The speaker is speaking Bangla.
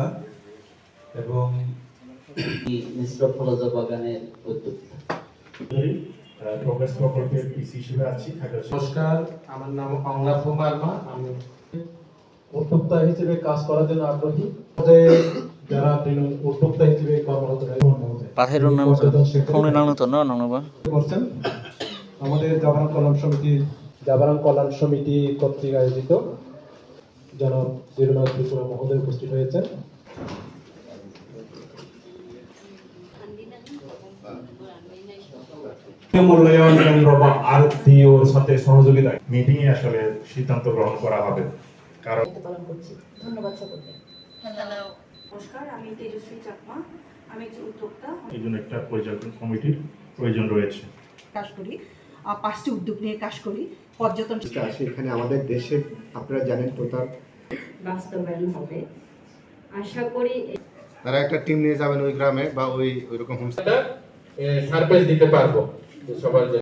উদ্যোক্তা এবং মিশ্র ফলজ বাগানের উদ্যোক্তা। প্রোগ্রেস প্রকল্পের পিসি হিসেবে আছি নমস্কার আমার নাম আমি উদ্যোক্তা হিসেবে কাজ করার জন্য আগ্রহী। যারা উদ্যোক্তা হিসেবে কর্মরত পাথের উন্নয়ন পর্যটন শিল্প তো না নানো করছেন। আমাদের জাবারাম কল্যাণ সমিতি জাবারাম কল্যাণ সমিতি কর্তৃক আয়োজিত। জনাব জিরুনাথ ত্রিপুরা মহোদয় উপস্থিত হয়েছেন। মূল্যায়ন কেন্দ্র বা সাথে সহযোগিতা মিটিং এ আসলে সিদ্ধান্ত গ্রহণ করা হবে। কারণ পালন করছি। ধন্যবাদ সকলকে। নমস্কার আমি তেজস্বী চাকমা। আমি একজন উদ্যোক্তা। এই জন্য একটা পরিচালন কমিটির প্রয়োজন রয়েছে। কাজ করি। পাঁচটি উদ্যোগ নিয়ে কাজ করি। পর্যটন এখানে আমাদের দেশে আপনারা জানেন টোটাল বাস্তবায়ন হবে। আশা করি তারা একটা টিম নিয়ে যাবেন ওই গ্রামে বা ওই ওইরকম হোমস্টে সারপ্রাইজ দিতে পারব সবার জন্য।